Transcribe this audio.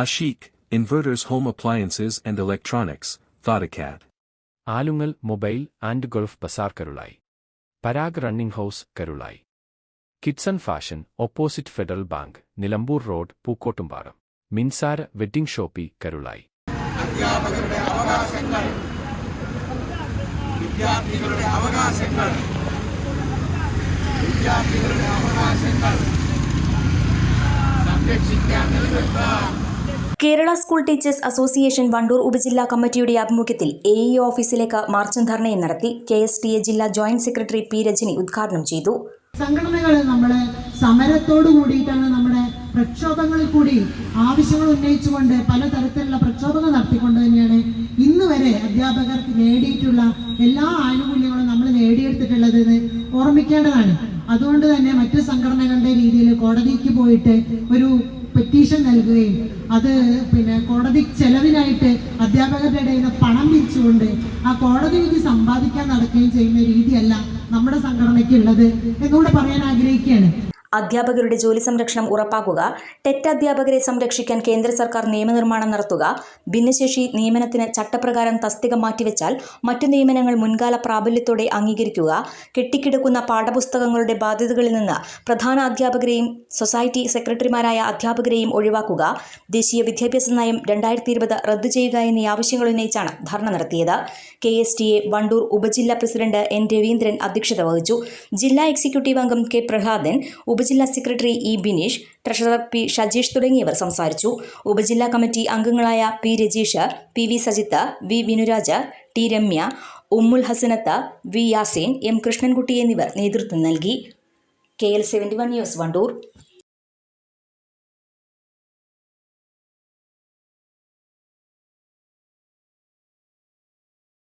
Ashik, inverters home appliances and electronics Thodacat. Alungal mobile and Gulf Bazar Karulai Parag running house Karulai. Kidson fashion opposite Federal Bank Nilambur road Pookkottumparam. Minsara wedding shoppe Karulai. Kerala school teachers association Wandoor ഉപജില്ലാ കമ്മിറ്റിയുടെ ആഭിമുഖ്യത്തിൽ A E ഓഫീസിലേക്ക് മാർച്ചും ധർണയും നടത്തി K S T A ജില്ലാ joint secretary P Rajani ഉദ്ഘാടനം ചെയ്തു. സംഘടനകൾ നമ്മളെ സമരത്തോടു കൂടിയിട്ടാണ് നമ്മുടെ പ്രക്ഷോഭങ്ങളിൽ കൂടി ആവശ്യങ്ങൾ ഉന്നയിച്ചുകൊണ്ട് പലതരത്തിലുള്ള പ്രക്ഷോഭങ്ങൾ നടത്തിക്കൊണ്ട് തന്നെയാണ് ഇന്ന് വരെ അധ്യാപകർക്ക് നേടിയിട്ടുള്ള എല്ലാ ആനുകൂല്യങ്ങളും നമ്മൾ നേടിയെടുത്തിട്ടുള്ളത് ഓർമ്മിക്കേണ്ടതാണ്. അതുകൊണ്ട് തന്നെ മറ്റു സംഘടനകളുടെ രീതിയിൽ കോടതിക്ക് പോയിട്ട് ഒരു പെറ്റീഷൻ നൽകുകയും അത് പിന്നെ കോടതി ചെലവിനായിട്ട് അധ്യാപകരുടെ ഇടയിൽ നിന്ന് പണം പിരിച്ചുകൊണ്ട് ആ കോടതി വിധി സമ്പാദിക്കാൻ നടക്കുകയും ചെയ്യുന്ന രീതിയല്ല നമ്മുടെ സംഘടനയ്ക്കുള്ളത് എന്നുകൂടെ പറയാൻ ആഗ്രഹിക്കുകയാണ്. അധ്യാപകരുടെ ജോലി സംരക്ഷണം ഉറപ്പാക്കുക ടെറ്റ് അധ്യാപകരെ സംരക്ഷിക്കാൻ കേന്ദ്ര സർക്കാർ നിയമനിർമ്മാണം നടത്തുക ഭിന്നശേഷി നിയമനത്തിന് ചട്ടപ്രകാരം തസ്തിക മാറ്റിവെച്ചാൽ മറ്റു നിയമനങ്ങൾ മുൻകാല പ്രാബല്യത്തോടെ അംഗീകരിക്കുക കെട്ടിക്കിടക്കുന്ന പാഠപുസ്തകങ്ങളുടെ ബാധ്യതകളിൽ നിന്ന് പ്രധാന അധ്യാപകരെയും സൊസൈറ്റി സെക്രട്ടറിമാരായ അധ്യാപകരെയും ഒഴിവാക്കുക ദേശീയ വിദ്യാഭ്യാസ നയം രണ്ടായിരത്തി ഇരുപത് റദ്ദു ചെയ്യുക എന്നീ ആവശ്യങ്ങൾ ഉന്നയിച്ചാണ് ധർണ നടത്തിയത്. K S T A Wandoor ഉപജില്ലാ പ്രസിഡന്റ് എൻ രവീന്ദ്രൻ അധ്യക്ഷത വഹിച്ചു. ജില്ലാ എക്സിക്യൂട്ടീവ് അംഗം കെ പ്രഹ്ലാദൻ ഉപജില്ലാ secretary E Bineesh treasurer P Shajeesh തുടങ്ങിയവർ സംസാരിച്ചു. ഉപജില്ലാ കമ്മിറ്റി അംഗങ്ങളായ P Rajeesh P V Sajitha V Vinuraja T Ramya Ummul Hasanath V Yaseen M Krishnankutty എന്നിവർ നേതൃത്വം നൽകി. K L seventy one news Wandoor.